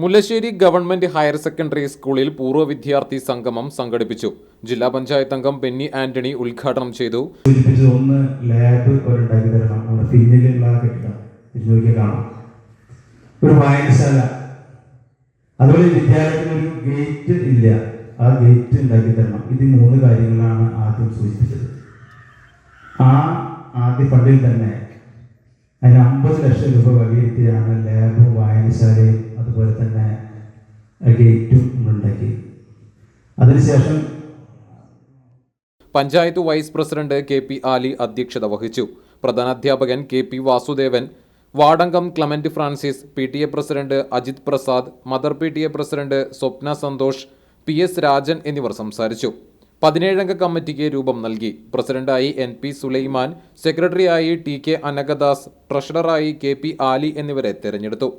Mullassery government higher secondary സ്കൂളിൽ പൂർവ വിദ്യാർത്ഥി സംഗമം സംഘടിപ്പിച്ചു. ജില്ലാ പഞ്ചായത്ത് അംഗം ബെന്നി ആന്റണി ഉദ്ഘാടനം ചെയ്തു. ഒന്ന് ലാബ് ഒരുണ്ടാക്കി തരണം നമ്മുടെ പിന്നിലുള്ള കെട്ടിടം കാണാം. ഒരു വായനശാല അതുപോലെ വിദ്യാലയത്തിന് ഒരു ഗേറ്റ് ഇല്ല. ആ ഗേറ്റ് ഉണ്ടാക്കി തരണം. ഇത് മൂന്ന് കാര്യങ്ങളാണ് ആദ്യം സൂചിപ്പിച്ചത്. ആ ആദ്യ ഫണ്ടിൽ തന്നെ അതിന് അമ്പത് ലക്ഷം രൂപ വകയിരുത്തിയാണ് ലാബും വായനശാലയും അതുപോലെ തന്നെ ഗേറ്റും ഉണ്ടാക്കി അതിനുശേഷം panchayat vice president K P Ali അധ്യക്ഷത വഹിച്ചു. പ്രധാനാധ്യാപകൻ K P Vasudevan Vadankam Clement Francis P T A president Ajith Prasad mother P T A president Swapna Santhosh P S Rajan എന്നിവർ സംസാരിച്ചു. പതിനേഴംഗ കമ്മിറ്റിക്ക് രൂപം നൽകി. പ്രസിഡന്റായി എൻ പി സുലൈമാൻ സെക്രട്ടറിയായി ടി കെ അനഗദാസ് ട്രഷററായി കെ പി ആലി എന്നിവരെ തെരഞ്ഞെടുത്തു.